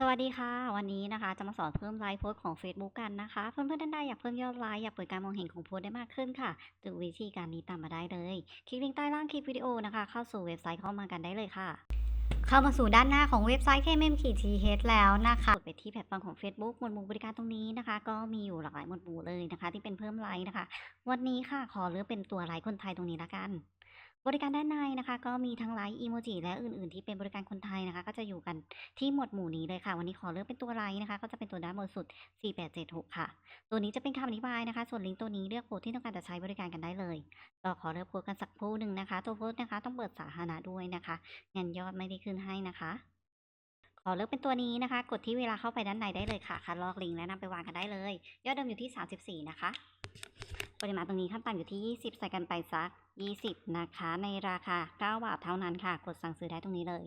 สวัสดีค่ะ วันนี้นะคะจะมาสอนเพิ่มไลค์โพสของ Facebook กันนะคะ เพื่อนๆท่านใดอยากเพิ่มยอดไลค์อยากเปิดการมองเห็นของโพสได้มากขึ้นค่ะดูวิธีการนี้ตามมาได้เลย คลิกลิงก์ใต้ล่างคลิปวิดีโอนะคะ เข้าสู่เว็บไซต์เข้ามากันได้เลยค่ะ เข้ามาสู่ด้านหน้าของเว็บไซต์ KMM-TH แล้วนะคะกดไปที่แพลตฟอร์มของ Facebook หมวดหมู่บริการตรงนี้นะคะ ก็มีอยู่หลากหลายหมวดหมู่เลยนะคะ ที่เป็นเพิ่มไลค์นะคะ วันนี้ค่ะขอเลือกเป็นตัวไลค์คนไทยตรงนี้ละกัน บริการด้านในนะคะ ก็มีทั้งไลค์อีโมจิและอื่นๆ ที่เป็นบริการคนไทยนะคะ ก็จะอยู่กันที่หมวดหมู่นี้เลยค่ะ วันนี้ขอเลือกเป็นตัวไลค์นะคะ ก็จะเป็นตัวด้านบนสุด 4876 ค่ะ ตัวนี้จะเป็นคำอธิบายนะคะ ส่วนลิงก์ตัวนี้เลือกโพสที่ต้องการจะใช้บริการกันได้เลยเราขอเลือกโพสกันสักครู่หนึ่งนะคะ ตัวโพสนะคะ ต้องเปิดสาธารณะด้วยนะคะงั้นยอดไม่ได้ขึ้นให้นะคะขอเลือกเป็นตัวนี้นะคะ กดที่เวลาเข้าไปด้านในได้เลยค่ะคัดลอกลิงก์และนำไปวางกันได้เลย ยอดเดิมอยู่ที่ 34 นะคะ ปริมาณตรงนี้ขั้นต่ำอยู่ที่ 20 ใส่กันไปสัก 20 นะคะ ในราคา 9 บาทเท่านั้นค่ะ กดสั่งซื้อได้ตรงนี้เลย